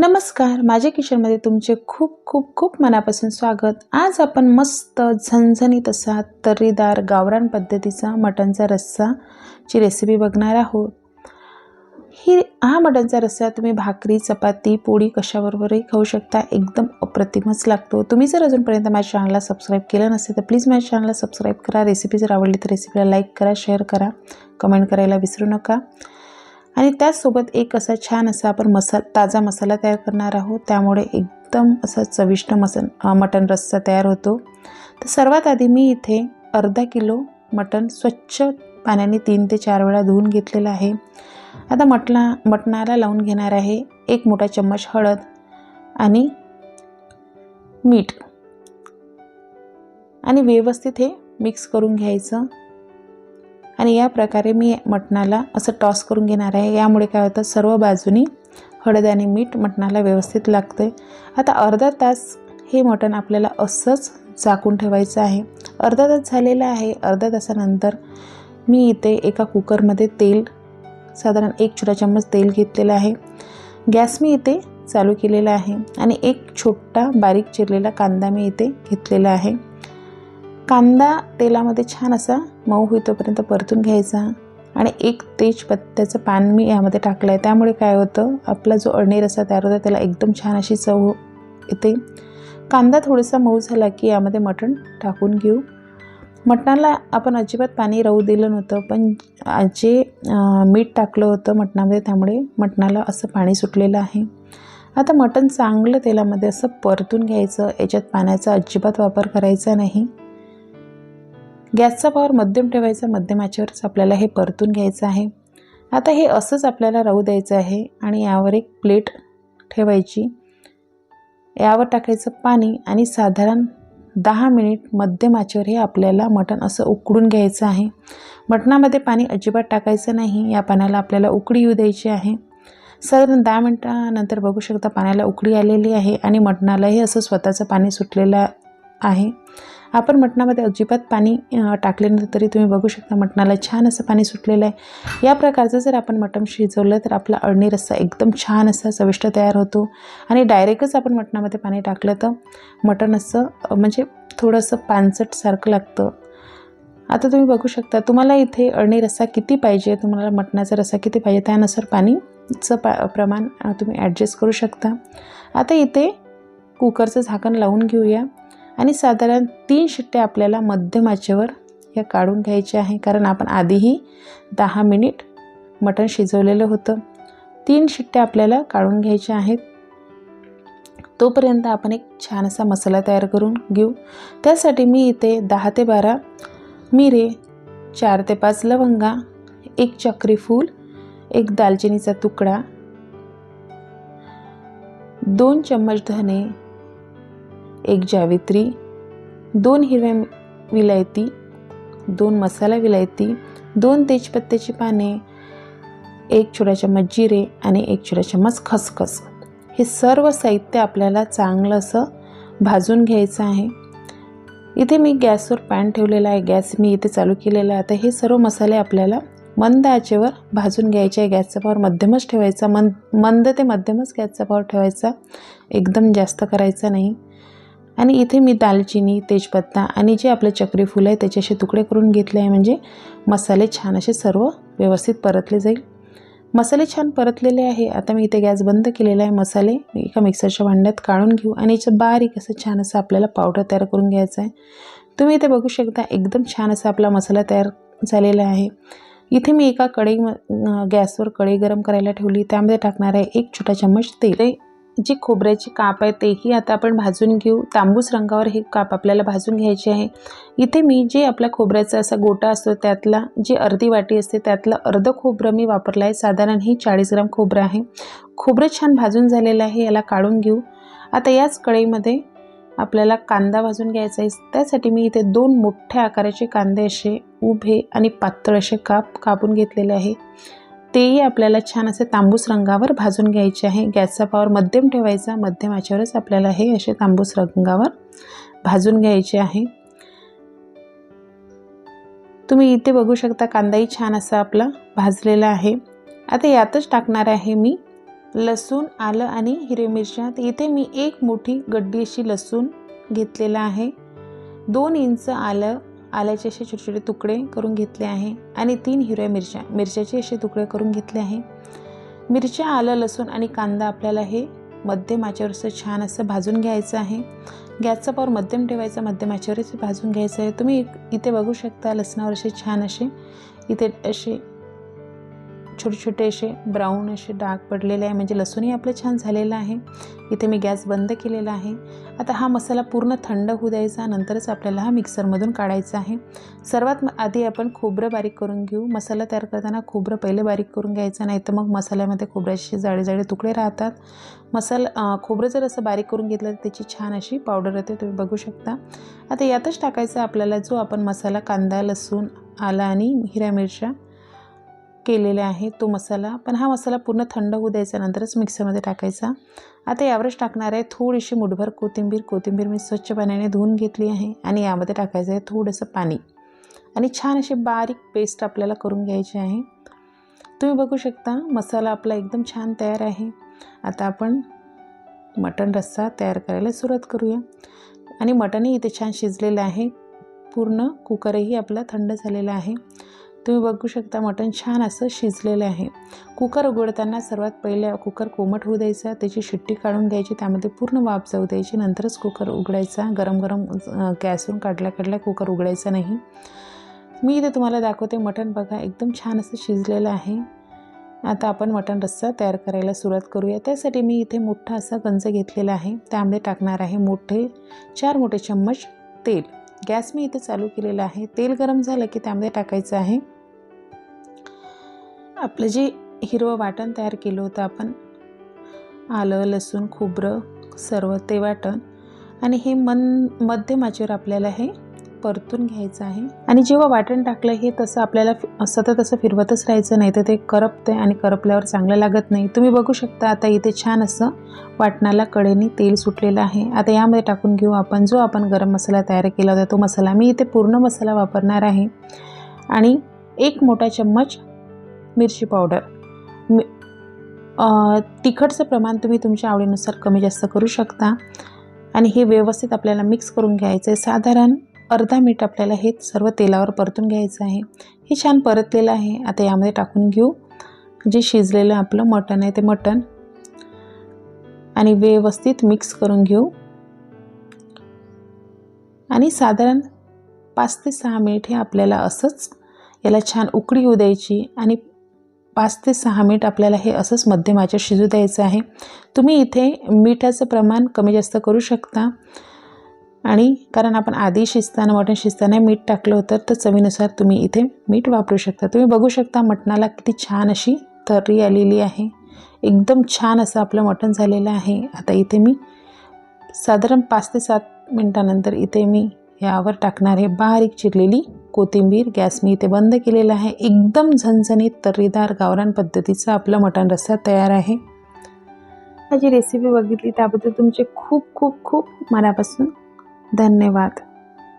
नमस्कार माझ्या किचनमध्ये तुमचे खूप खूप खूप मनापासून स्वागत. आज आपण मस्त झणझणीत असा तर्रीदार गावरान पद्धतीचा मटणचा रस्साची रेसिपी बघणार आहोत. ही हा मटणचा रस्सा तुम्ही भाकरी चपाती पोळी कशाबरोबरही खाऊ शकता. एकदम अप्रतिमच लागतो. तुम्ही जर अजूनपर्यंत माझ्या चॅनलला सबस्क्राईब केलं नसेल तर प्लीज माझ्या चॅनलला सबस्क्राईब करा. रेसिपी जर आवडली तर रेसिपीला लाईक करा शेअर करा. कमेंट करायला विसरू नका. आणि त्याचसोबत एक असा छान असा आपण मसा ताजा मसाला तयार करणार आहोत. त्यामुळे एकदम असा चविष्ट मसन मटण रस्सा तयार होतो. तर सर्वात आधी मी इथे अर्धा किलो मटण स्वच्छ पाण्याने तीन ते चार वेळा धुवून घेतलेलं आहे. आता मटला मटणाला लावून घेणार आहे एक मोठा चम्मच हळद आणि मीठ. आणि व्यवस्थित हे मिक्स करून घ्यायचं. आणि या प्रकारे मी मटणाला असं टॉस करून घेणार आहे. यामुळे काय होतं सर्व बाजूनी हळद आणि मीठ मटणाला व्यवस्थित लागते आता अर्धा तास हे मटण आपल्याला असंच झाकून ठेवायचं आहे. अर्धा तास झालेला आहे. अर्धा तासानंतर मी इथे एका कुकरमध्ये तेल साधारण एक छोटा चम्मच तेल घेतलेलं आहे. गॅस मी इथे चालू केलेला आहे आणि एक छोटा बारीक चिरलेला कांदा मी इथे घेतलेला आहे. कांदा तेलामध्ये छान असा मऊ होईतोपर्यंत परतून घ्यायचा आणि एक तेजपत्त्याचं पान मी यामध्ये टाकलं आहे त्यामुळे काय होतं आपला जो अळणी रसा तयार होता त्याला एकदम छान अशी चव येते. कांदा थोडासा मऊ झाला की यामध्ये मटण टाकून घेऊ. मटणाला आपण अजिबात पाणी राहू दिलं नव्हतं पण जे मीठ टाकलं होतं मटणामध्ये त्यामुळे मटणाला असं पाणी सुटलेलं आहे. आता मटण चांगलं तेलामध्ये असं परतून घ्यायचं याच्यात पाण्याचा अजिबात वापर करायचा नाही. गॅसचा पावर मध्यम ठेवायचा मध्यम आचेवरच आपल्याला हे परतून घ्यायचं आहे. आता हे असंच आपल्याला राहू द्यायचं आहे आणि यावर एक प्लेट ठेवायची. यावर टाकायचं पाणी आणि साधारण दहा मिनिट मध्यम आचेवर हे आपल्याला मटण असं उकडून घ्यायचं आहे. मटणामध्ये पाणी अजिबात टाकायचं नाही या पाण्याला आपल्याला उकडी येऊ द्यायची आहे. साधारण दहा मिनटानंतर बघू शकता पाण्याला उकडी आलेली आहे आणि मटणालाही असं स्वतःचं पाणी सुटलेलं आहे. आपण मटणामध्ये अजिबात पाणी टाकले नाही तरी तुम्ही बघू शकता मटणाला छान असं पाणी सुटलेलं आहे. या प्रकारचं जर आपण मटण शिजवलं तर आपला अळणी रस्सा एकदम छान असा चविष्ट तयार होतो. आणि डायरेक्टच आपण मटणामध्ये पाणी टाकलं तर मटण असं म्हणजे थोडंसं पानसटसारखं लागतं. आता तुम्ही बघू शकता तुम्हाला इथे अळणी रस्सा किती पाहिजे तुम्हाला मटणाचा रस्सा किती पाहिजे त्यानुसार पाणीचं पा प्रमाण तुम्ही ॲडजस्ट करू शकता. आता इथे कुकरचं झाकण लावून घेऊया. आणि साधारण तीन शिट्ट्या आपल्याला मध्यम आचेवर या काढून घ्यायच्या आहे. कारण आपण आधीही दहा मिनिट मटण शिजवलेलं होतं. तीन शिट्ट्या आपल्याला काढून घ्यायच्या आहेत. तोपर्यंत आपण एक छान असा मसाला तयार करून घेऊ. त्यासाठी मी इथे दहा ते बारा मिरे चार ते पाच लवंगा एक चक्री फूल एक दालचिनीचा तुकडा दोन चम्मच धने एक जावित्री दोन हिरव्या विलायती दोन मसाला विलायती दोन तेजपत्त्याची पाने एक छोटा चम्मच जिरे आणि एक छोटा चम्मच खसखस. हे सर्व साहित्य आपल्याला चांगलं असं भाजून घ्यायचं आहे. इथे मी गॅसवर पॅन ठेवलेला आहे. गॅस मी इथे चालू केलेला आहे. आता हे सर्व मसाले आपल्याला मंद आचेवर भाजून घ्यायचे आहे. गॅसचा पावर मध्यमच ठेवायचा. मंद मंद ते मध्यमच गॅसचा पावर ठेवायचा. एकदम जास्त करायचा नाही. आणि इथे मी दालचिनी तेजपत्ता आणि जे आपलं चक्रीफुल आहे त्याचे असे तुकडे करून घेतले आहे म्हणजे मसाले छान असे सर्व व्यवस्थित परतले जाईल. मसाले छान परतलेले आहे. आता मी इथे गॅस बंद केलेला आहे मसाले. एका मिक्सरच्या भांड्यात काढून घेऊ आणि याचं बारीक असं छान असं आपल्याला पावडर तयार करून घ्यायचं आहे. तुम्ही इथे बघू शकता एकदम छान असा आपला मसाला तयार झालेला आहे. इथे मी एका कढई गॅसवर कढई गरम करायला ठेवली. त्यामध्ये टाकणार आहे एक छोटा चम्मच तेल. जी खोबऱ्याची काप आहे तेही आता आपण भाजून घेऊ. तांबूस रंगावर हे काप आपल्याला भाजून घ्यायचे आहे. इथे मी जे आपल्या खोबऱ्याचा असा गोटा असतो त्यातला जी अर्धी वाटी असते त्यातलं अर्धं खोबरं मी वापरलं आहे. साधारण ही चाळीस ग्राम खोबरं आहे. खोबरं छान भाजून झालेलं आहे याला काढून घेऊ. आता याच कढईमध्ये आपल्याला कांदा भाजून घ्यायचा आहे. त्यासाठी मी इथे दोन मोठ्या आकाराचे कांदे असे उभे आणि पातळ असे काप कापून घेतलेले आहे. तेही आपल्याला छान असे तांबूस रंगावर भाजून घ्यायचे आहे. गॅसचा पावर मध्यम ठेवायचा. मध्यम आचेवरच आपल्याला हे असे तांबूस रंगावर भाजून घ्यायचे आहे. तुम्ही इथे बघू शकता कांदाही छान असा आपला भाजलेला आहे. आता यातच टाकणार आहे मी लसूण आलं आणि हिरवी मिरच्या तर इथे मी एक मोठी गड्डी अशी लसूण घेतलेला आहे. दोन इंच आलं आल्याचे असे छोटे छोटे तुकडे करून घेतले आहे आणि तीन हिरव्या मिरच्या मिरच्याचे असे तुकडे करून घेतले आहे. मिरच्या आलं लसूण आणि कांदा आपल्याला हे मध्यम आचेवर असं छान असं भाजून घ्यायचं आहे. गॅसचा पावर मध्यम ठेवायचा मध्यम आचेवरच भाजून घ्यायचं आहे. तुम्ही इथे बघू शकता लसणावर असे छान असे इथे असे छोटे छोटे असे ब्राऊन असे डाग पडलेले आहे. म्हणजे लसूणही आपलं छान झालेलं आहे. इथे मी गॅस बंद केलेला आहे. आता हा मसाला पूर्ण थंड होऊ द्यायचा. नंतरच आपल्याला हा मिक्सरमधून काढायचा आहे. सर्वात आधी आपण खोबरं बारीक करून घेऊ. मसाला तयार करताना खोबरं पहिले बारीक करून घ्यायचं. नाही तर मग मसाल्यामध्ये खोबऱ्याचे जाडे जाडे तुकडे राहतात. मसाला खोबरं जर असं बारीक करून घेतलं तर त्याची छान अशी पावडर येते. तुम्ही बघू शकता. आता यातच टाकायचा आपल्याला जो आपण मसाला कांदा लसूण आला आणि हिरव्या मिरच्या केलेले आहे तो मसाला. पण हा मसाला पूर्ण थंड होऊ द्यायचा नंतरच मिक्सरमध्ये टाकायचा. आता यावरच टाकणार आहे थोडीशी मुठभर कोथिंबीर. कोथिंबीर मी स्वच्छ पाण्याने धुवून घेतली आहे आणि यामध्ये टाकायचं आहे थोडंसं पाणी. आणि छान अशी बारीक पेस्ट आपल्याला करून घ्यायची आहे. तुम्ही बघू शकता मसाला आपला एकदम छान तयार आहे. आता आपण मटण रस्सा तयार करायला सुरुवात करूया. आणि मटणही इथे छान शिजलेलं आहे. पूर्ण कुकरही आपला थंड झालेला आहे. तुम्ही बघू शकता मटण छान असं शिजलेलं आहे. कुकर उघडताना सर्वात पहिले कुकर कोमट होऊ द्यायचा त्याची शिट्टी काढून घ्यायची त्यामध्ये पूर्ण वाफ जाऊ द्यायची नंतरच कुकर उघडायचा. गरम गरम गॅसवरून काढल्या काढल्या कुकर उघडायचा नाही. मी इथे तुम्हाला दाखवते मटण बघा एकदम छान असं शिजलेलं आहे. आता आपण मटण रस्सा तयार करायला सुरुवात करूया. त्यासाठी मी इथे मोठा असा गंज घेतलेला आहे. त्यामध्ये टाकणार आहे मोठे चार मोठे चम्मच तेल. गॅस मी इथे चालू केलेला आहे. तेल गरम झालं की त्यामध्ये टाकायचं आहे. आपलं जे हिरवं वाटण तयार केलं होतं आपण आलं लसूण खोबरं सर्व ते वाटण. आणि हे मन मध्यम आचेवर आपल्याला हे परतून घ्यायचं आहे. आणि जेव्हा वाटण टाकलं हे तसं आपल्याला सतत असं फिरवतच राहायचं नाही तर ते करपते आणि करपल्यावर चांगलं लागत नाही. तुम्ही बघू शकता आता इथे छान असं वाटणाला कडेने तेल सुटलेलं आहे. आता यामध्ये टाकून घेऊ आपण. जो आपण गरम मसाला तयार केला होता तो मसाला. मी इथे पूर्ण मसाला वापरणार आहे. आणि एक मोठा चम्मच मिरची पावडर. मि तिखटचं प्रमाण तुम्ही तुमच्या आवडीनुसार कमी जास्त करू शकता. आणि हे व्यवस्थित आपल्याला मिक्स करून घ्यायचं आहे साधारण अर्धा मिनिट आपल्याला हे सर्व तेलावर परतून घ्यायचं आहे. हे छान परतलेलं आहे. आता यामध्ये टाकून घेऊ. जे शिजलेलं आपलं मटण आहे ते मटण. आणि व्यवस्थित मिक्स करून घेऊ. आणि साधारण पाच ते सहा मिनिट हे आपल्याला असंच याला छान उकळी येऊ द्यायची आणि पाच ते सहा मिनिट आपल्याला हे असंच मध्यमाच्या शिजू द्यायचं आहे. तुम्ही इथे मिठाचं प्रमाण कमी जास्त करू शकता. आणि कारण आपण आधी शिजताना मटण शिजताना मीठ टाकलं होतं तर चवीनुसार तुम्ही इथे मीठ वापरू शकता. तुम्ही बघू शकता मटणाला किती छान अशी तर्री आलेली आहे. एकदम छान असं आपलं मटण झालेलं आहे. आता इथे मी साधारण पाच ते सात मिनटानंतर इथे मी यावर टाकणार आहे बारीक चिरलेली कोथिंबीर. गॅस मी इथे बंद केलेला आहे. एकदम झणझणीत तर्रीदार गावरान पद्धतीचा आपलं मटण रस्सा तयार आहे. माझी रेसिपी बघितली त्याबद्दल तुमचे खूप खूप खूप मनापासून धन्यवाद.